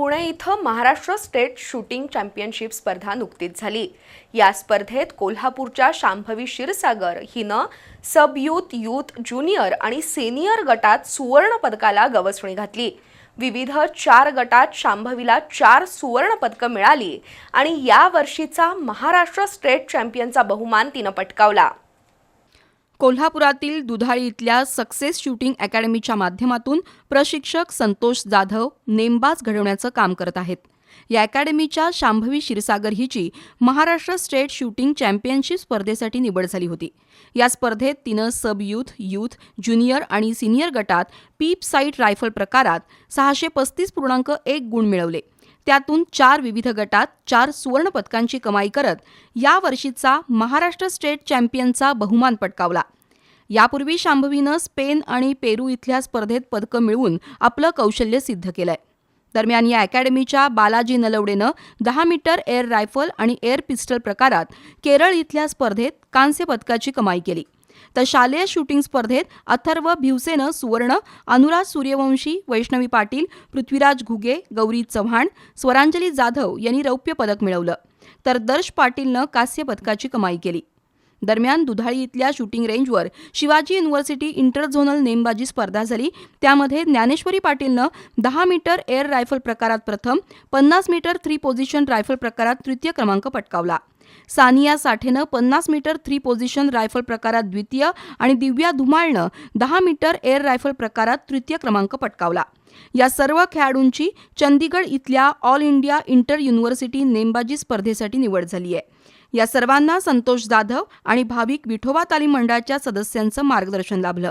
पुणे इथं Maharashtra state shooting championship स्पर्धा नुकतीच झाली. या स्पर्धेत कोल्हापूरच्या शांभवी क्षीरसागर हिनं सब यूथ यूथ ज्युनियर आणि सिनियर गटात सुवर्ण पदकाला गवसणी घातली. विविध चार गटात शांभवीला चार सुवर्ण पदकं मिळाली आणि या वर्षीचा महाराष्ट्र स्टेट चॅम्पियनचा बहुमान तिनं पटकावला. कोल्हापुरातील दुधाळी इथल्या सक्सेस शूटिंग अकॅडमीच्या माध्यमातून प्रशिक्षक संतोष जाधव नेमबाज घडवण्याचं काम करत आहेत. या अकॅडमीच्या शांभवी क्षीरसागर हिची महाराष्ट्र स्टेट शूटिंग चॅम्पियनशिप स्पर्धेसाठी निवड झाली होती. या स्पर्धेत तिनं सब यूथ यूथ ज्युनियर आणि सिनियर गटात पीप साईट रायफल प्रकारात सहाशे पस्तीस पूर्णांक एक गुण मिळवले. त्यातून चार विविध गटात चार सुवर्ण पदकांची कमाई करत यावर्षीचा महाराष्ट्र स्टेट चॅम्पियनचा बहुमान पटकावला. यापूर्वी शांभवीनं स्पेन आणि पेरू इथल्या स्पर्धेत पदकं मिळवून आपलं कौशल्य सिद्ध केलंय. दरम्यान या अकॅडमीच्या बालाजी नलवडेनं दहा मीटर एअर रायफल आणि एअर पिस्टल प्रकारात केरळ इथल्या स्पर्धेत कांस्य पदकाची कमाई केली. तर शालेय शूटिंग स्पर्धेत अथर्व भिवसेनं सुवर्ण अनुराज सूर्यवंशी वैष्णवी पाटील पृथ्वीराज घुगे गौरी चव्हाण स्वरांजली जाधव यांनी रौप्य पदक मिळवलं. तर दर्श पाटीलनं कांस्य पदकाची कमाई केली. दरम्यान दुधाळी इथल्या शूटिंग रेंजवर शिवाजी युनिव्हर्सिटी इंटर झोनल नेमबाजी स्पर्धा झाली. त्यामध्ये ज्ञानेश्वरी पाटीलनं दहा मीटर एअर रायफल प्रकारात प्रथम पन्नास मीटर थ्री पोझिशन रायफल प्रकारात तृतीय क्रमांक पटकावला. सानिया साठेनं पन्नास मीटर थ्री पोझिशन रायफल प्रकारात द्वितीय आणि दिव्या धुमाळनं दहा मीटर एअर रायफल प्रकारात तृतीय क्रमांक पटकावला. या सर्व खेळाडूंची चंदीगड इथल्या ऑल इंडिया इंटर युनिव्हर्सिटी नेमबाजी स्पर्धेसाठी निवड झाली आहे या सर्वांना संतोष जाधव आणि भाविक विठोबा तालीम मंडळाच्या सदस्यांचं मार्गदर्शन लाभलं.